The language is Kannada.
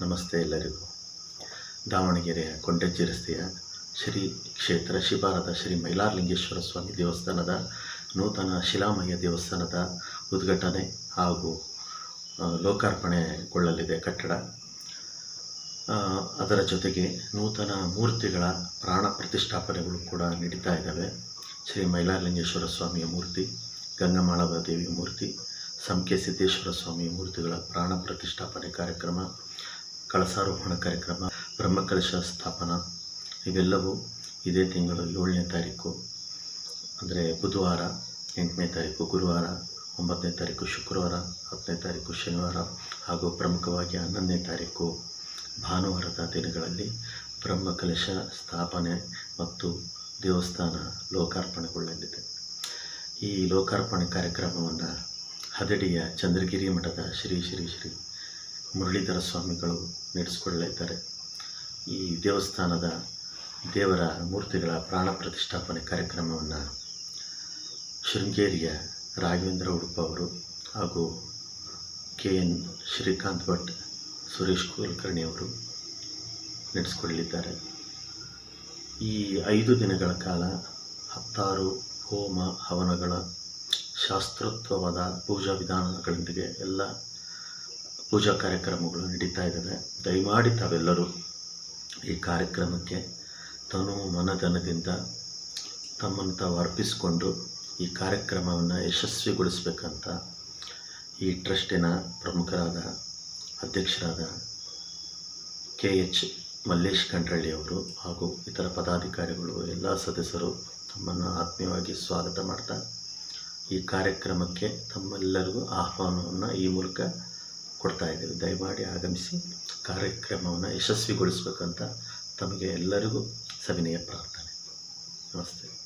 ನಮಸ್ತೆ ಎಲ್ಲರಿಗೂ. ದಾವಣಗೆರೆಯ ಕೊಂಡಜ್ಜಿ ರಸ್ತೆಯ ಶ್ರೀ ಕ್ಷೇತ್ರ ಶಿಬಾರದ ಶ್ರೀ ಮೈಲಾರಲಿಂಗೇಶ್ವರ ಸ್ವಾಮಿ ದೇವಸ್ಥಾನದ ನೂತನ ಶಿಲಾಮಯ ದೇವಸ್ಥಾನದ ಉದ್ಘಾಟನೆ ಹಾಗೂ ಲೋಕಾರ್ಪಣೆಗೊಳ್ಳಲಿದೆ ಕಟ್ಟಡ. ಅದರ ಜೊತೆಗೆ ನೂತನ ಮೂರ್ತಿಗಳ ಪ್ರಾಣ ಪ್ರತಿಷ್ಠಾಪನೆಗಳು ಕೂಡ ನಡೀತಾ ಇದ್ದಾವೆ. ಶ್ರೀ ಮೈಲಾರಲಿಂಗೇಶ್ವರ ಸ್ವಾಮಿಯ ಮೂರ್ತಿ, ಗಂಗಮಾಳವ ದೇವಿಯ ಮೂರ್ತಿ, ಸಂಕೆ ಸಿದ್ದೇಶ್ವರ ಸ್ವಾಮಿಯ ಮೂರ್ತಿಗಳ ಪ್ರಾಣ ಪ್ರತಿಷ್ಠಾಪನೆ ಕಾರ್ಯಕ್ರಮ ಕಳಸಾರೋಹಣ ಕಾರ್ಯಕ್ರಮ, ಬ್ರಹ್ಮಕಲಶ ಸ್ಥಾಪನಾ, ಇವೆಲ್ಲವೂ ಇದೇ ತಿಂಗಳು ಏಳನೇ ತಾರೀಕು, ಅಂದರೆ ಬುಧವಾರ, ಎಂಟನೇ ತಾರೀಕು ಗುರುವಾರ, ಒಂಬತ್ತನೇ ತಾರೀಕು ಶುಕ್ರವಾರ, ಹತ್ತನೇ ತಾರೀಕು ಶನಿವಾರ, ಹಾಗೂ ಪ್ರಮುಖವಾಗಿ ಹನ್ನೊಂದನೇ ತಾರೀಕು ಭಾನುವಾರದ ದಿನಗಳಲ್ಲಿ ಬ್ರಹ್ಮಕಲಶ ಸ್ಥಾಪನೆ ಮತ್ತು ದೇವಸ್ಥಾನ ಲೋಕಾರ್ಪಣೆಗೊಳ್ಳಲಿದೆ. ಈ ಲೋಕಾರ್ಪಣೆ ಕಾರ್ಯಕ್ರಮವನ್ನು ಹದಡಿಯ ಚಂದ್ರಗಿರಿ ಮಠದ ಶ್ರೀ ಶ್ರೀ ಶ್ರೀ ಮುರಳೀಧರ ಸ್ವಾಮಿಗಳು ನಡೆಸಿಕೊಳ್ಳಲಿದ್ದಾರೆ. ಈ ದೇವಸ್ಥಾನದ ದೇವರ ಮೂರ್ತಿಗಳ ಪ್ರಾಣ ಪ್ರತಿಷ್ಠಾಪನೆ ಕಾರ್ಯಕ್ರಮವನ್ನು ಶೃಂಗೇರಿಯ ರಾಘವೇಂದ್ರ ಉಡುಪ ಅವರು ಹಾಗೂ ಕೆ ಎನ್ ಶ್ರೀಕಾಂತ್ ಭಟ್, ಸುರೇಶ್ ಕುಲಕರ್ಣಿ ಅವರು ನಡೆಸಿಕೊಳ್ಳಲಿದ್ದಾರೆ. ಈ ಐದು ದಿನಗಳ ಕಾಲ ಹತ್ತಾರು ಹೋಮ ಹವನಗಳ ಶಾಸ್ತ್ರೋತ್ವವಾದ ಪೂಜಾ ವಿಧಾನಗಳೊಂದಿಗೆ ಎಲ್ಲ ಪೂಜಾ ಕಾರ್ಯಕ್ರಮಗಳು ನಡೀತಾ ಇದ್ದಾವೆ. ದಯಮಾಡಿ ತಾವೆಲ್ಲರೂ ಈ ಕಾರ್ಯಕ್ರಮಕ್ಕೆ ತನು ಮನಧನದಿಂದ ತಮ್ಮನ್ನು ತಾವು ಅರ್ಪಿಸಿಕೊಂಡು ಈ ಕಾರ್ಯಕ್ರಮವನ್ನು ಯಶಸ್ವಿಗೊಳಿಸಬೇಕಂತ ಈ ಟ್ರಸ್ಟಿನ ಪ್ರಮುಖರಾದ ಅಧ್ಯಕ್ಷರಾದ ಕೆ ಎಚ್ ಮಲ್ಲೇಶ್ ಕಂಡ್ರಳ್ಳಿ ಅವರು ಹಾಗೂ ಇತರ ಪದಾಧಿಕಾರಿಗಳು, ಎಲ್ಲ ಸದಸ್ಯರು ತಮ್ಮನ್ನು ಆತ್ಮೀಯವಾಗಿ ಸ್ವಾಗತ ಮಾಡ್ತಾ ಈ ಕಾರ್ಯಕ್ರಮಕ್ಕೆ ತಮ್ಮೆಲ್ಲರಿಗೂ ಆಹ್ವಾನವನ್ನು ಈ ಮೂಲಕ ಕೊಡ್ತಾ ಇದ್ದೀವಿ ದಯಮಾಡಿ ಆಗಮಿಸಿ ಕಾರ್ಯಕ್ರಮವನ್ನು ಯಶಸ್ವಿಗೊಳಿಸಬೇಕಂತ ತಮಗೆ ಎಲ್ಲರಿಗೂ ಸವಿನಯ ಪ್ರಾರ್ಥನೆ. ನಮಸ್ತೆ.